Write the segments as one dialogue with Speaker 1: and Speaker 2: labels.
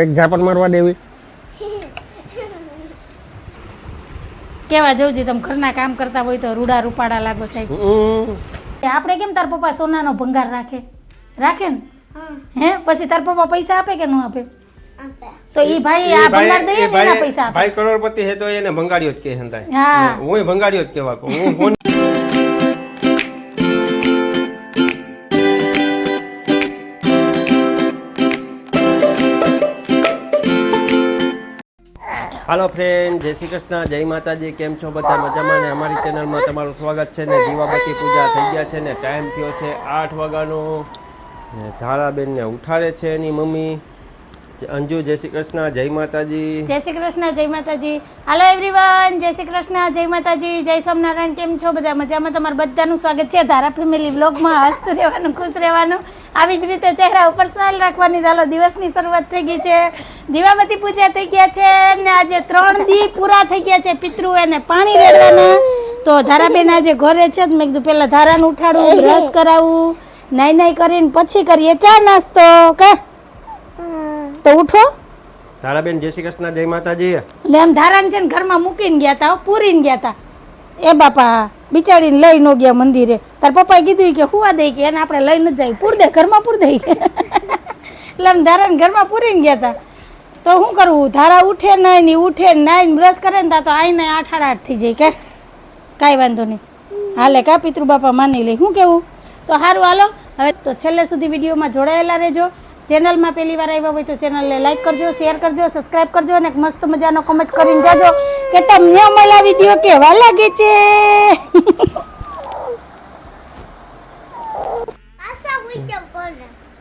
Speaker 1: એક ઝાપટ મારવા દેવી.
Speaker 2: કેવા જવજી તમે ઘરના કામ કરતા હોય તો રૂડા રૂપાડા લાગો સાહેબ. આપણે કેમ તાર પપ્પા સોનાનો ભંગાર રાખે? રાખે ને? હે. પછી તાર પપ્પા પૈસા આપે કે ન આપે? તો ઈ ભાઈ આ ભંગાર દઈએ ને એના પૈસા આપે.
Speaker 1: ભાઈ કરોડપતિ હે તો એને ભંગાડ્યો જ કે હંતાય.
Speaker 2: હા.
Speaker 1: હું ભંગાડ્યો જ કેવા કહું. હું હાલો ફ્રેન્ડ જય શ્રી કૃષ્ણ. જય માતાજી. કેમ છો બધા? મજામાં ને અમારી ચેનલમાં તમારું સ્વાગત છે ને દીવાબત્તી પૂજા થઈ ગયા છે ને ટાઈમ થયો છે આઠ વાગ્યાનો. ને ધારાબેનને ઉઠાડે છે એની મમ્મી. અંજુ, જય શ્રી કૃષ્ણ, જય માતાજી.
Speaker 2: જય શ્રી કૃષ્ણ, જય માતાજી. હાલો એવરીવન જય શ્રી કૃષ્ણ, જય માતાજી. જય સ્વામિનારાયણ. કેમ છો બધા? મજામાં? તમારું બધાનું સ્વાગત છે. ધારા ફેમિલી વ્લોગમાં હસતું રહેવાનું, ખુશ રહેવાનું. આવી જ રીતે ચહેરા ઉપર સ્માઈલ રાખવાની ચાલો દિવસની શરૂઆત થઈ ગઈ છે. દીવાબત્તી પૂજા થઈ ગયા છે ને આજે ત્રણ દી પૂરા થઈ ગયા છે પિતૃ એને પાણી રેડવાના. તો ધારાબેન આજે ઘરે છે મેં કીધું પહેલાં ધારાનું ઉઠાડું, બ્રશ કરાવવું નાઈ નાઈ કરીને પછી કરીએ. ચા નાસ્તો, કે? તો ઉઠો.
Speaker 1: ધારાબેન જય શ્રી કૃષ્ણ જય માતાજી.
Speaker 2: એટલે એમ ધારાને છે ને ઘરમાં મૂકીને ગયા હતા પૂરીને ગયા હતા એ બાપા બિચારીને લઈ ન ગયા મંદિરે. તાર પપ્પાએ કીધું કે હુવા દઈ કે એને આપણે લઈ ન જાય. પૂર દે ઘરમાં પૂર દઈ એટલે એમ ધારાને ઘરમાં પૂરીને ગયા હતા તો શું કરવું ધારા ઉઠે નહીં ને ઉઠે ને બ્રશ કરે ને તા તો આઈને આઠ આઠ આઠ થઈ જાય. કે? કાંઈ વાંધો નહીં. હાલે કા પિતૃ બાપા માની લે? શું કેવું? તો સારું હાલો. હવે તો છેલ્લે સુધી વિડીયોમાં જોડાયેલા રહેજો. ચેનલમાં પહેલી વાર આવ્યા હોય તો ચેનલને લાઈક કરજો શેર કરજો સબસ્ક્રાઇબ કરજો અને મસ્ત મજાનો કોમેન્ટ કરીને જાજો કે તમને અમારા વીડિયો કેવા લાગે છે?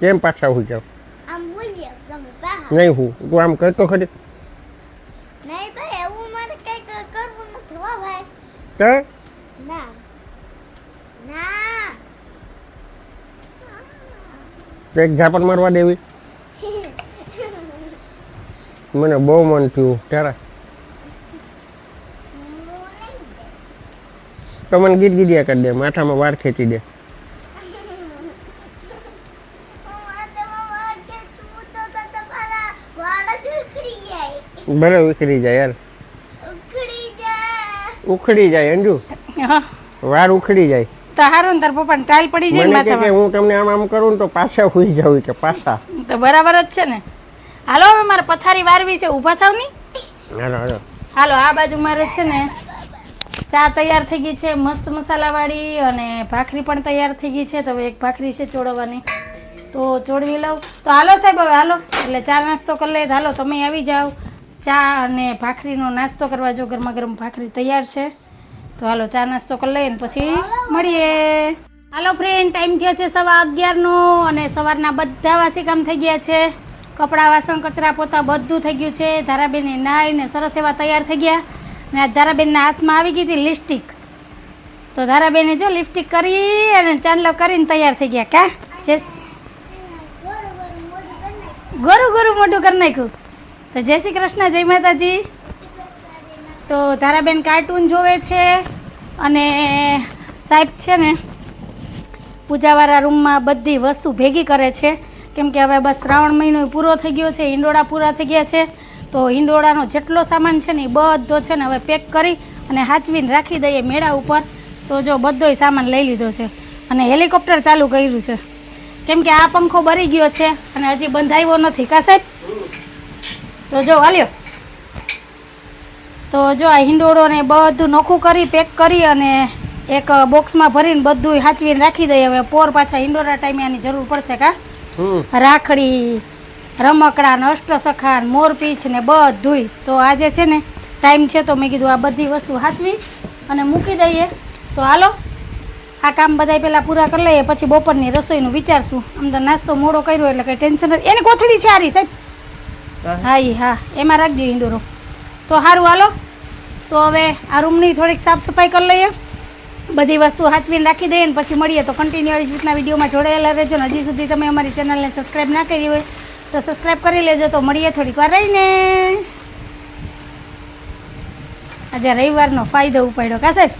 Speaker 1: કેમ પાછા હું જાવ નહીં હું તું આમ કરતો ખરી.
Speaker 3: નહીં ભાઈ એવું મારે કઈ કરવું નથી હો ભાઈ.
Speaker 1: તો
Speaker 3: ના ના
Speaker 1: તો એક ઝાપટ મારવા દેવી. મને બહુ મન થયું. ત્યારે તો મને ગીત ગીડિયા કરી દે. માથામાં વાર ખેંચી દે. ભલે ઉખડી જાય યાર ઉખડી જાય. અંજુ.
Speaker 2: વાર
Speaker 1: વાળ ઉખડી જાય.
Speaker 2: તો હારું ને તાર પપ્પાને ટાઈલ પડી જાય ને
Speaker 1: મને કે કે
Speaker 2: માથામાં
Speaker 1: હું તમને આમ આમ કરું ને તો પાછા હોઈ જાઉં કે પાછા.
Speaker 2: તો બરાબર જ છે ને. હાલો હવે મારે પથારી વારવી છે. ઊભા થાવની?
Speaker 1: હાલો હાલો.
Speaker 2: હાલો આ બાજુ મારે છે ને ચા તૈયાર થઈ ગઈ છે મસ્ત મસાલાવાળી અને ભાખરી પણ તૈયાર થઈ ગઈ છે. તો હવે એક ભાખરી છે ચોળવાની. તો ચોળવી લઉં. તો હાલો સાહેબ હવે હાલો. એટલે ચા નાસ્તો કરી લે. હાલો તમે આવી જાઓ. ચા અને ભાખરીનો નાસ્તો કરવા જો ગરમા ગરમ ભાખરી તૈયાર છે. તો હાલો, ચા નાસ્તો કરી લઈએ પછી મળીએ. હાલો ફ્રેન્ડ ટાઈમ થયો છે સવા અગિયારનો અને સવારના બધા વાસી કામ થઈ ગયા છે. કપડાં, વાસણ, કચરા, પોતા બધું થઈ ગયું છે. ધારાબેને નાહીને સરસ એવા તૈયાર થઈ ગયા. અને આ ધારાબેનના હાથમાં આવી ગઈ હતી લિપસ્ટિક તો ધારાબેને જો લિપસ્ટિક કરી અને ચાંદલો કરીને તૈયાર થઈ ગયા. કા જે ગોરું ગોરું મોઢું કરી નાખ્યું. તો જય શ્રી કૃષ્ણ, જય માતાજી. તો ધારાબેન કાર્ટૂન જોવે છે અને સાહેબ છે ને પૂજાવાળા રૂમમાં બધી વસ્તુ ભેગી કરે છે. કેમ કે હવે બસ શ્રાવણ મહિનો પૂરો થઈ ગયો છે, હિંડોળા પૂરા થઈ ગયા છે. તો હિંડોળાનો જેટલો સામાન છે ને એ બધો છે ને હવે પેક કરી અને હાચવીને રાખી દઈએ મેળા ઉપર. તો જો બધોય સામાન લઈ લીધો છે અને હેલિકોપ્ટર ચાલુ કર્યું છે. કેમ કે આ પંખો બરી ગયો છે અને હજી બંધાવ્યો નથી. કા સાહેબ? તો જો હાલ્યો. તો જો આ હિંડોળોને બધું નોખું કરી પેક કરી અને એક બોક્સમાં ભરીને બધું હાચવીને રાખી દઈએ. હવે પોર પાછા હિંડોળા ટાઈમે આની જરૂર પડશે કા? રાખડી રમકડા ને અષ્ટસખા ને મોરપીંછ ને બધું તો આજે છે ને ટાઈમ છે તો મેં કીધું આ બધી વસ્તુ હાચવી અને મૂકી દઈએ. તો હાલો આ કામ બધાય પહેલાં પૂરા કરી લઈએ પછી બપોરની રસોઈનું વિચારશું. આમ તો નાસ્તો મોડો કર્યો એટલે કંઈ ટેન્શન નથી. એની કોથળી છે આરી સાહેબ? હા. હા. એમાં રાખજો ઈંડોરો તો સારું હાલો. તો હવે આ રૂમની થોડીક સાફ સફાઈ કરી લઈએ. બધી વસ્તુ હાચવીને રાખી દઈએ ને પછી મળીએ. તો કન્ટિન્યુ આવી રીતના વિડીયોમાં જોડાયેલા રહેજો ને હજી સુધી તમે અમારી ચેનલને સબસ્ક્રાઈબ ના કરી હોય તો સબસ્ક્રાઈબ કરી લેજો. તો મળીએ થોડીક વાર રહીને. આજે રવિવારનો ફાયદો ઉપાડ્યો કા સાહેબ?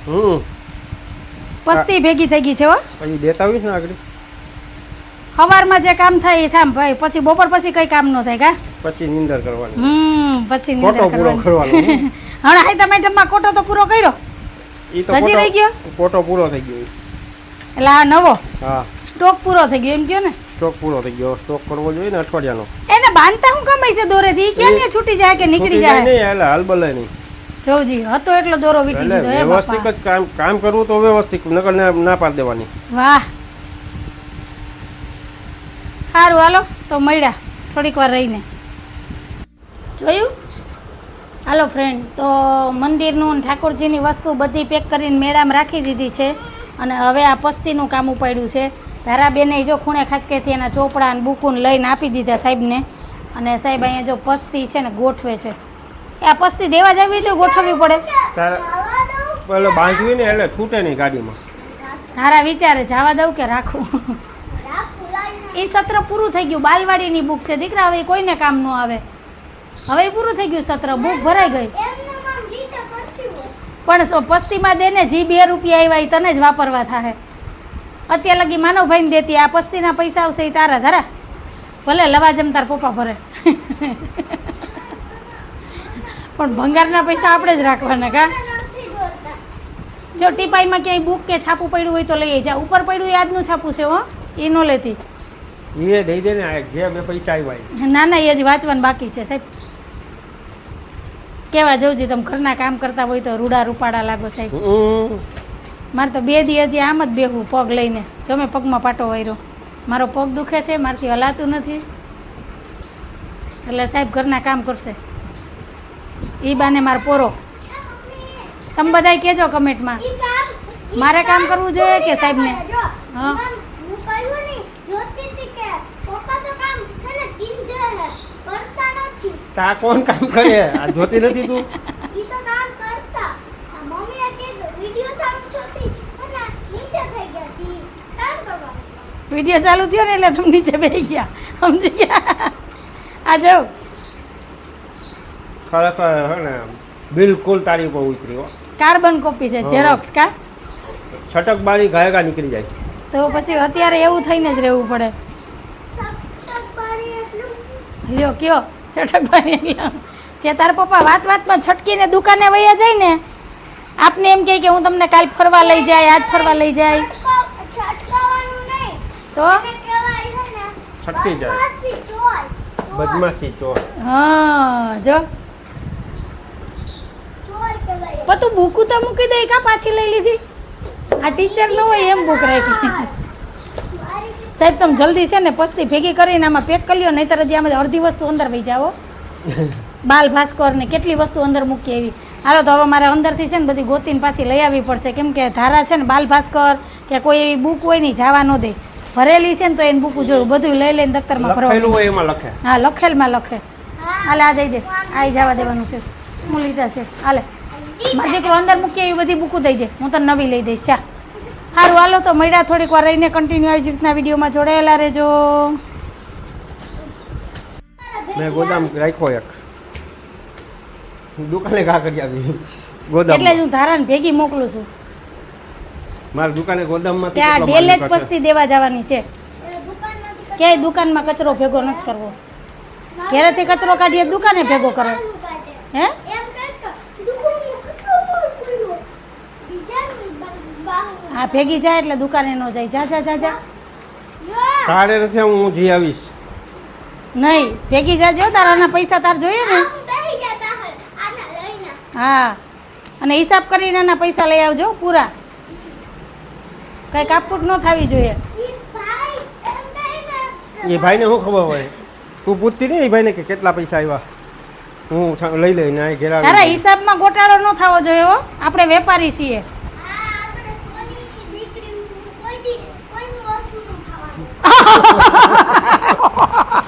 Speaker 2: પસ્તી ભેગી થઈ ગઈ છે હો.
Speaker 1: પછી દેતા આવીશ ને આગળ.
Speaker 2: સવારમાં જે કામ થાય એ થામ ભાઈ. પછી બપોર પછી કઈ કામ ન થાય કા?
Speaker 1: પછી નિંદર કરવાની.
Speaker 2: હમ પછી નિંદર
Speaker 1: પૂરો
Speaker 2: કરવાની. હમણાં હાઈ તમે ટમમાં કોટો તો પૂરો કર્યો?
Speaker 1: ઈ તો
Speaker 2: હજી રહી ગયો?
Speaker 1: ફોટો પૂરો થઈ ગયો.
Speaker 2: એટલે આ નવો?
Speaker 1: હા.
Speaker 2: સ્ટોક પૂરો થઈ ગયો એમ કયો ને?
Speaker 1: સ્ટોક પૂરો થઈ ગયો. સ્ટોક કરવો જોઈએ ને અઠવાડિયાનો.
Speaker 2: એને બાંધતા હું કમાઈ છે દોરેથી? થી ક્યાં ને છૂટી જાય કે નીકળી
Speaker 1: જાય નહીં એટલે હાલ બલે નહીં.
Speaker 2: જોજી હતો એટલો દોરો વીટી દીધો એ
Speaker 1: વ્યવસ્થિત જ કામ કામ કરવું તો વ્યવસ્થિત નકર ના પાડ દેવાની.
Speaker 2: વાહ. સારું હાલો. તો મળ્યા. થોડીક વાર રહીને. જોયું? હાલો ફ્રેન્ડ તો મંદિરનું ઠાકોરજીની વસ્તુ બધી પેક કરીને મેળામાં રાખી દીધી છે અને હવે આ પસ્તીનું કામ ઉપાડ્યું છે. ધારાબેને જો ખૂણે ખાચકેથી એના ચોપડા અને બુકુન લઈને આપી દીધા સાહેબને. અને સાહેબ અહીંયા જો પસ્તી છે ને ગોઠવે છે. એ આ પસ્તી દેવા જ આવી ગોઠવવી પડે?
Speaker 1: પેલો બાંધવી ને એટલે છૂટે નહીં ગાડીમાં.
Speaker 2: તારા વિચારે જવા દઉં કે રાખું? એ સત્ર પૂરું થઈ ગયું. બાલવાડીની બુક છે. દીકરા, હવે કોઈને કામ ન આવે. હવે પૂરું થઈ ગયું સત્ર. બુક ભરાઈ ગઈ. પણ પસ્તીમાં દે ને, જી બે રૂપિયા આવ્યા એ તને જ વાપરવા થાય અત્યારે લગી માનવભાઈને દેતી આ પસ્તીના પૈસા આવશે એ તારા ધરા. ભલે લવા તાર પપ્પા ભરે. પણ ભંગારના પૈસા આપણે જ રાખવાના કા? જો ટીપાઈમાં ક્યાંય બુક કે છાપું પડ્યું હોય તો લઈ જા. ઉપર પડ્યું એ આજનું છાપું છે, હો. એ ન લેતી.
Speaker 1: એ દઈ દે ને જે બે પૈસા આવ્યા
Speaker 2: ના ના એ હજી વાંચવાનું બાકી છે સાહેબ. કેવા જવું છે તમે ઘરના કામ કરતા હોય તો રૂડા રૂપાડા લાગો સાહેબ. મારે તો બે દી હજી આમ જ બેહવું પગ લઈને. જો મેં પગમાં પાટો વાર્યો મારો પગ દુખે છે મારથી હલાતું નથી. એટલે સાહેબ ઘરના કામ કરશે. એ બાને મારો પોરો. તમે બધાય કહેજો કમેન્ટમાં. મારે કામ કરવું જોઈએ કે સાહેબને?
Speaker 3: જો
Speaker 2: હા.
Speaker 3: મમ, હું કહ્યું નહીં જોતી હતી કે પપ્પા તો કામ છે ને ચીંધે છે કરતા નથી
Speaker 1: તા કોણ કામ કરે? આ જોતી નથી તું?
Speaker 3: ઈ તો કામ કરતા. આ મમ્મીએ કીધું વિડિયો ચાલુ થતી અને નીચે થઈ ગયા કામ કરવા.
Speaker 2: વીડિયો ચાલુ થયો ને એટલે તમે નીચે બેસી ગયા. સમજી ગયા? આ જો.
Speaker 1: ખરેખર હે ને બિલકુલ તારી ઉપર ઉતરી હો.
Speaker 2: કાર્બન કોપી છે. ઝેરોક્સ કા?
Speaker 1: છટક બારી ગાયગા નીકળી જાય.
Speaker 2: તો પછી અત્યારે એવું થઈને જ રહેવું પડે. લ્યો કયો? એટલે જે તારા પપ્પા વાત વાતમાં છટકીને દુકાને વયા જાય ને આપને એમ કહે કે હું તમને કાલ ફરવા લઈ જાય આજ ફરવા લઈ જાય. તો?
Speaker 1: છટકી જાય.
Speaker 3: બદમાશી, ચોર,
Speaker 2: હા જો.
Speaker 3: ચોર કહેવાય.
Speaker 2: પણ તું બુકું તો મૂકી દે કા પાછી લઈ લીધી? આ ટીચર ન હોય એમ બુક રાખી. સાહેબ તમે જલ્દી છે ને પસ્તી ભેગી કરીને આમાં પેક કરી નહીં તો હજી આમાં અડધી વસ્તુ અંદર વહી જાઓ. બાલ ભાસ્કર ને કેટલી વસ્તુ અંદર મૂકી એવી હાલો તો હવે મારે અંદરથી છે ને બધી ગોતીને પાછી લઈ આવવી પડશે. કેમ કે ધારા છે ને બાલ ભાસ્કર કે કોઈ એવી બુક હોય નહીં જવા ન દે. ભરેલી છે ને તો એની બુક જોયું બધું લઈ લઈને દફતરમાં
Speaker 1: લખેલું
Speaker 2: ભરવા
Speaker 1: હોય એમાં લખે.
Speaker 2: હા લખેલમાં લખે. હાલે આ દઈ દે. આ જવા દેવાનું છે. હું લીધા છે. હાલે. મારી દીકરો અંદર મૂકી એવી બધી બુકું દઈ દે. હું તને નવી લઈ દઈશ. ચા સારું હાલો તો મળ્યા થોડીક વાર રહીને કન્ટિન્યુ આવી જ રીતના વિડીયોમાં જોડાયેલા રહેજો.
Speaker 1: મેં ગોદામ રાખ્યો એક. દુકાને કા કરી આવી.
Speaker 2: એટલે
Speaker 1: ગોદામ
Speaker 2: હું ધારાને ભેગી મોકલું છું.
Speaker 1: મારા દુકાને ગોદામમાં
Speaker 2: આ ડેલે જ પસ્તી દેવા જવાની છે. ક્યાંય દુકાનમાં કચરો ભેગો નથી કરવો. ઘરેથી કચરો કાઢીએ દુકાને ભેગો કરે. હે
Speaker 3: એમ કંઈક કર. દુકાનનું કેટલો મોર ખુલ્લો. બીજાની
Speaker 2: આ ભેગી જાય એટલે દુકાને ન જાય. જા જા જા જા.
Speaker 1: તારે નથી હું જઈ આવીશ.
Speaker 2: નહીં ભેગી જાજો તારાના પૈસા તાર જોઈએ ને. હા અને હિસાબ કરીને એના પૈસા લઈ આવજો પૂરા. કઈ કાપકૂટ ન થવી જોઈએ.
Speaker 3: ઈ ભાઈ એમ
Speaker 1: એ ભાઈને શું ખબર હોય? તું પૂછતી નહીં એ ભાઈને કે કેટલા પૈસા આવ્યા હું લઈ લઈને ઘેરા
Speaker 2: તારા હિસાબમાં ગોટાળો ન થવો જોઈએ હો. આપણે વેપારી છીએ
Speaker 3: આ આપણે સોનીની દીકરી હું કોઈ દી કોઈનું ઓછું ન ખાવાનું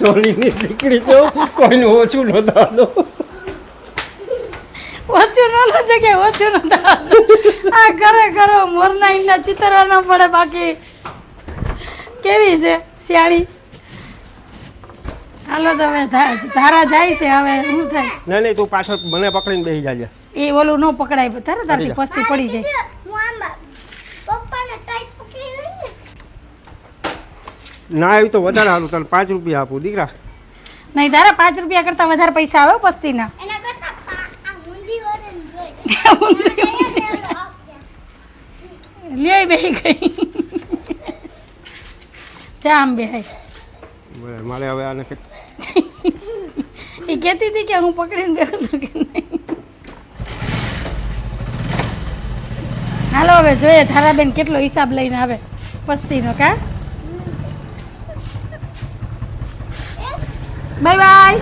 Speaker 1: સોનીની દીકરી તો કોઈનું ઓછું નહોતા
Speaker 2: ઓછું ન લાગે કે ઓછું ન થાય આ કરે કરો મોરના ઈંડા ચિતરવા ન પડે બાકી. કેવી છે શિયાળી? હાલો તમે ધારા જાય છે હવે શું થાય?
Speaker 1: નહીં તું પાછળ મને પકડીને બેસી જાજે.
Speaker 2: એ ઓલું ન પકડાય તારે તારથી પસ્તી પડી જાય
Speaker 3: હું આમ પપ્પાને ટાઈટ પકડી લઈને
Speaker 1: ના આવી તો વધારે સારું તને પાંચ રૂપિયા આપું દીકરા.
Speaker 2: નહીં તારા પાંચ રૂપિયા કરતા વધારે પૈસા આવે પસ્તીના.
Speaker 3: એના કરતા પા- આ મુંડી વજન જોઈ.
Speaker 2: લે બેહી ગઈ. ચા આમ બેહાય
Speaker 1: મારે હવે આને
Speaker 2: એ કહેતી હતી કે હું પકડીને બેહું તો કે નહીં. હાલો હવે જોઈએ ધારાબેન કેટલો હિસાબ લઈને આવે પસ્તીનો કા? બાય બાય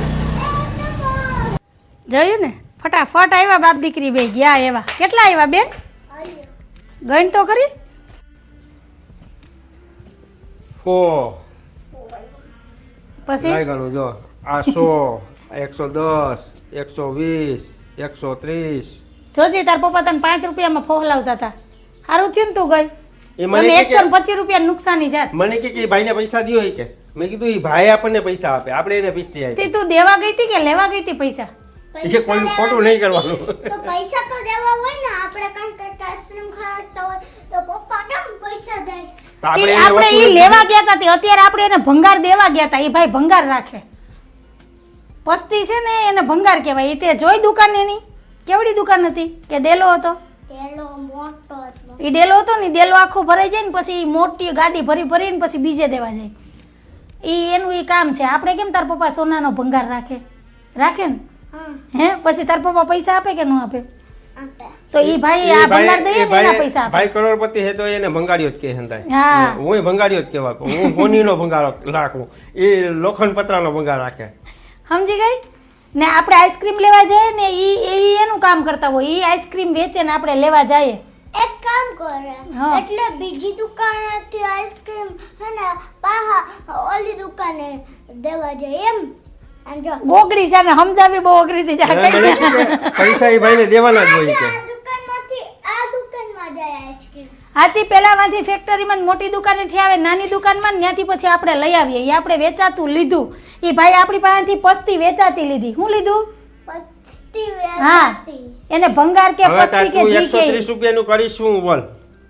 Speaker 2: જોયું ને? ફટાફટ આવ્યા બાપ દીકરી બે ગયા એવા. કેટલા આવ્યા બેન? ગણ તો
Speaker 1: કરી
Speaker 2: પછી?
Speaker 1: ગણું જો. આ સો એકસો દસ એકસો વીસ એકસો ત્રીસ.
Speaker 2: જોજી તાર પપ્પા તને પાંચ રૂપિયામાં ફોહલાવતા હતા સારું થયું તું ગઈ.
Speaker 1: મને
Speaker 2: એકસો પચીસ રૂપિયા નુકસાની જાત.
Speaker 1: મને કે ભાઈને પૈસા દ્યો કે? મેં કીધું એ ભાઈ આપણને પૈસા આપે આપણે એને પીસતી
Speaker 2: તે તું દેવા ગઈ હતી કે લેવા ગઈ હતી પૈસા?
Speaker 1: એ કોઈ ખોટું નહીં કરવાનું.
Speaker 3: તો પૈસા તો દેવા હોય ને આપણે કંઈક આઈસ્ક્રીમ ખાતા હોય તો પપ્પા કેમ પૈસા દે?
Speaker 2: આપણે એ લેવા ગયા હતા તે અત્યારે આપણે એને ભંગાર દેવા ગયા હતા એ ભાઈ ભંગાર રાખે. પસ્તી છે ને એને ભંગાર કહેવાય. ઈ તે જોઈ દુકાન એની? કેવડી દુકાન હતી? કે ડેલો હતો?
Speaker 3: પેલો મોટો હતો.
Speaker 2: એ ડેલો હતો ને ડેલો આખો ભરાઈ જાય ને પછી ઈ મોટી ગાડી ભરી ભરીને પછી બીજે દેવા જાય. ઈ એનું એ કામ છે. આપણે કેમ તાર પપ્પા સોનાનો ભંગાર રાખે? રાખે ને?
Speaker 3: હે.
Speaker 2: પછી તાર પપ્પા પૈસા આપે કે ન આપે?
Speaker 3: આપે.
Speaker 2: તો ઈ ભાઈ
Speaker 1: એ
Speaker 2: આ
Speaker 1: ભાઈ-
Speaker 2: ભંગાર દઈએ ને એના પૈસા આપે.
Speaker 1: ભાઈ કરોડપતિ હે તો એને ભંગાડ્યો જ કે હંધાય
Speaker 2: હા.
Speaker 1: હું ભંગાડ્યો જ કહેવા હું હોનીનો ભંગાર રાખું. એ લોખંડ પતરાનો ભંગાર રાખે.
Speaker 2: સમજી ગઈ? ને આપણે આઈસ્ક્રીમ લેવા જઈએ ને ઈ ઈ એનું કામ કરતા હોય. ઈ આઈસ્ક્રીમ વેચે ને આપણે લેવા જઈએ.
Speaker 3: એક કામ કરે. એટલે બીજી દુકાનેથી આઈસ્ક્રીમ હે ને પાહા ઓલી દુકાને દેવા જાય એમ.
Speaker 2: ગોગડી છે ને સમજાવી બહુ અઘરી થઈ જાય
Speaker 1: પૈસા એ ભાઈને દેવાના જ હોય છે
Speaker 3: આ દુકાનમાંથી આ દુકાનમાં જાય આઈસ્ક્રીમ.
Speaker 2: હાથી પેલામાંથી ફેક્ટરીમાં મોટી દુકાનેથી આવે નાની દુકાનમાં ત્યાંથી પછી આપણે લઈ આવીએ. એ આપણે વેચાતું લીધું. એ ભાઈ આપણી પાસેથી પસ્તી વેચાતી લીધી. શું લીધું?
Speaker 3: પસ્તી
Speaker 2: હા. એને ભંગાર કે પસ્તી કે જી કે
Speaker 1: 130 રૂપિયાનું કરીશું બોલ?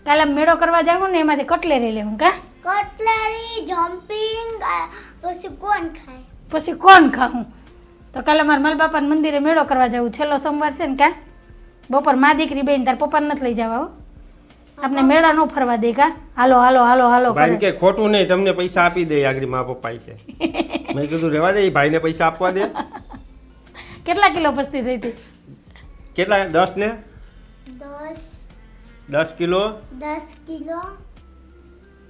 Speaker 2: કાલે મેળો કરવા જાવ ને એમાંથી કટલેરી લેવું કા?
Speaker 3: કટલેરી જમ્પિંગ પછી કોણ ખાય?
Speaker 2: પછી કોણ ખાવું તો કાલે મારા માલ બાપા મંદિરે મેળો કરવા જવું છેલ્લો સોમવાર છે ને કા? બપોર મા દીકરી બેન તાર પપ્પાને નથી લઈ જવા હો. આપણે મેળા નો ફરવા દે કા? હાલો હાલો હાલો હાલો
Speaker 1: ભાઈ કે ખોટું નહીં તમને પૈસા આપી દે આગળ મા પપ્પા કે. મેં કીધું રેવા દે ભાઈને પૈસા આપવા દે.
Speaker 2: કેટલા કિલો પસ્તી થઈ હતી?
Speaker 1: કેટલા દસ ને?
Speaker 3: દસ.
Speaker 1: દસ કિલો?
Speaker 3: દસ કિલો.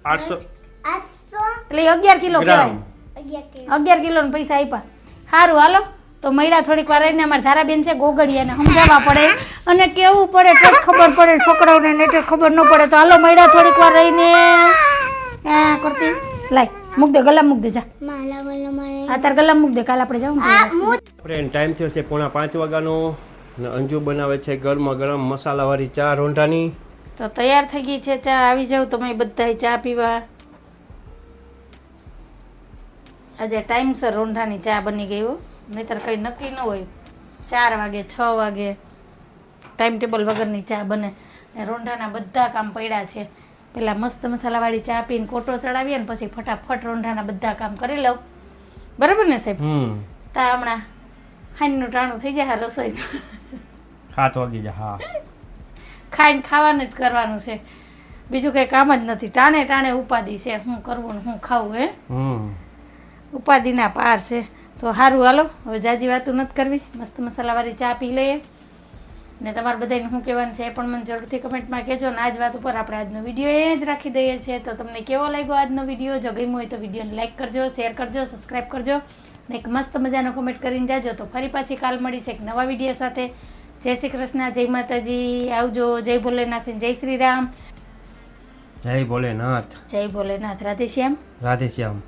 Speaker 1: આઠસો.
Speaker 3: આઠસો.
Speaker 2: એટલે અગિયાર કિલો કહેવાય.
Speaker 3: અગિયાર કિલો.
Speaker 2: ને પૈસા આપ્યા. સારું હાલો. તો મહિલા થોડીક વાર રહીને અમારા ધારાબેન છે ગોગડિયાને સમજાવવા પડે. અને કેવું પડે તો ખબર પડે છોકરાઓને ને ખબર ન પડે. તો હાલો મહિલા થોડીક વાર રહીને. કરતી. લાય. મૂક દે ગલા મૂક દે જા.
Speaker 3: માલા વાલા મારે
Speaker 2: આ તાર ગલા મૂક દે કાલ આપણે
Speaker 3: જાવું
Speaker 1: ફ્રેન્ડ ટાઈમ થયો છે પોણા પાંચ વાગ્યાનો અને અંજુ બનાવે છે ગરમા ગરમ મસાલાવાળી ચા રોંઢાની.
Speaker 2: તો તૈયાર થઈ ગઈ છે ચા આવી જાવ તમે બધા ચા પીવા. આજે ટાઈમસર રોંઢાની ચા બની ગઈ હો. નહીતર કંઈ નક્કી ન હોય. ચાર વાગે છ વાગે. ટાઈમ ટેબલ વગરની ચા બને. ને રોંઢાના બધા કામ પડ્યા છે. પેલા મસ્ત મસાલાવાળી ચા પીને કોટો ચડાવીએ ને પછી ફટાફટ રોંઢાના બધા કામ કરી લઉં. બરાબર ને સાહેબ? તા હમણાં હાઈનું ટાણું થઈ જાય રસોઈ.
Speaker 1: સાત વાગી જાય હા.
Speaker 2: ખાઈને ખાવાનું જ કરવાનું છે. બીજું કંઈ કામ જ નથી. ટાણે ટાણે ઉપાધિ છે. હું કરવું ને હું ખાવું હે? ઉપાધિના પાર છે. તો સારું હાલો. હવે જાજી વાતું નથી કરવી. મસ્ત મસાલાવાળી ચા પી લઈએ. ને તમારે બધાને શું કહેવાનું છે એ પણ મને જરૂરથી કમેન્ટમાં કહેજો ને આ જ વાત ઉપર આપણે આજનો વીડિયો એ જ રાખી દઈએ છીએ. તો તમને કેવો લાગ્યો આજનો વીડિયો? જો ગમ્યો હોય તો વિડીયોને લાઇક કરજો શેર કરજો સબસ્ક્રાઈબ કરજો ને એક મસ્ત મજાનો કમેન્ટ કરીને જાજો. તો ફરી પાછી કાલ મળીશ એક નવા વીડિયો સાથે. જય શ્રી કૃષ્ણ જય માતાજી. આવજો જય ભોલેનાથ જય શ્રી રામ.
Speaker 1: જય ભોલેનાથ.
Speaker 2: જય ભોલેનાથ. રાધેશ્યામ
Speaker 1: રાધે શ્યામ.